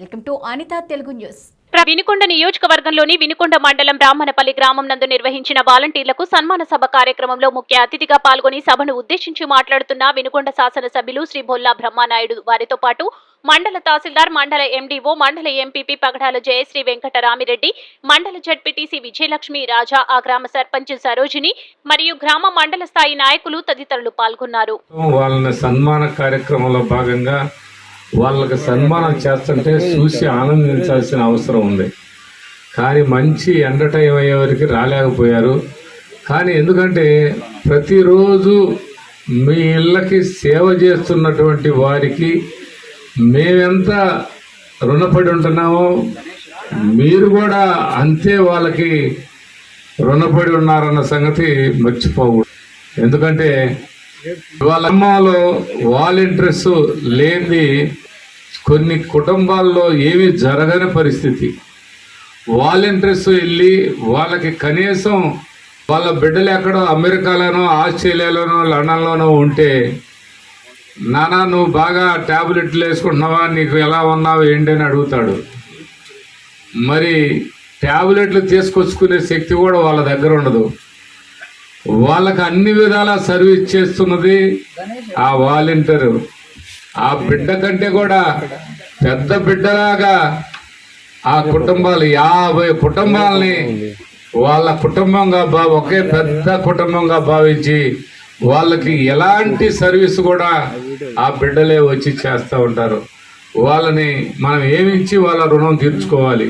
Welcome to Anitha Telugu news. Vinukonda నియోజకవర్గంలోని వినుకొండ మండలం బ్రాహ్మణపల్లి గ్రామం నందు నిర్వహించిన వాలంటీర్లకు సన్మాన సభ కార్యక్రమంలో ముఖ్య అతిథిగా పాల్గొని సభను ఉద్దేశించి మాట్లాడుతున్న వినుకొండ శాసనసభ్యులు శ్రీ బొల్లా బ్రహ్మానాయుడు. వారితో పాటు మండల తహసీల్దార్ మండల ఎండీఓ మండల ఎంపీపీ పగడాల జయశ్రీ వెంకటరామిరెడ్డి మండల జడ్పీటీసీ విజయలక్ష్మి రాజా ఆ గ్రామ సర్పంచ్ సరోజిని మరియు గ్రామ మండల స్థాయి నాయకులు తదితరులు పాల్గొన్నారు. వాళ్ళని సన్మాన కార్యక్రమంలో భాగంగా వాళ్ళకి సన్మానం చేస్తుంటే చూసి ఆనందించాల్సిన అవసరం ఉంది. కానీ మంచి ఎండ టైం అయ్యేవరకు రాలేకపోయారు. కానీ ఎందుకంటే ప్రతిరోజు మీ ఇళ్ళకి సేవ చేస్తున్నటువంటి వారికి మేమెంత రుణపడి ఉంటున్నామో మీరు కూడా అంతే వాళ్ళకి రుణపడి ఉన్నారన్న సంగతి మర్చిపోకూడదు. ఎందుకంటే వాళ్ళ అమ్మలో వాలంటీర్స్ లేని కొన్ని కుటుంబాల్లో ఏమీ జరగని పరిస్థితి. వాలంటీర్స్ వెళ్ళి వాళ్ళకి కనీసం వాళ్ళ బిడ్డలు ఎక్కడో అమెరికాలోనో ఆస్ట్రేలియాలోనో లండన్లోనో ఉంటే నానా నువ్వు బాగా ట్యాబ్లెట్లు వేసుకుంటున్నావా? నీకు ఎలా ఉన్నావు? ఏంటి? అని అడుగుతాడు. మరి ట్యాబ్లెట్లు తీసుకొచ్చుకునే శక్తి కూడా వాళ్ళ దగ్గర ఉండదు. వాళ్ళకి అన్ని విధాలా సర్వీస్ చేస్తున్నది ఆ వాలంటీర్. ఆ బిడ్డ కంటే కూడా పెద్ద బిడ్డలాగా ఆ కుటుంబాలు యాభై కుటుంబాలని వాళ్ళ కుటుంబంగా భా ఒకే పెద్ద కుటుంబంగా భావించి వాళ్ళకి ఎలాంటి సర్వీస్ కూడా ఆ బిడ్డలే వచ్చి చేస్తూ ఉంటారు. వాళ్ళని మనం ఏమిచ్చి వాళ్ళ రుణం తీర్చుకోవాలి?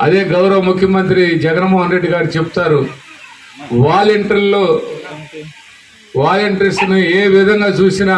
అదే గౌరవ ముఖ్యమంత్రి జగన్మోహన్ రెడ్డి గారు చెప్తారు వాలంటీర్లు వాలంటీర్స్ను ఏ విధంగా చూసినా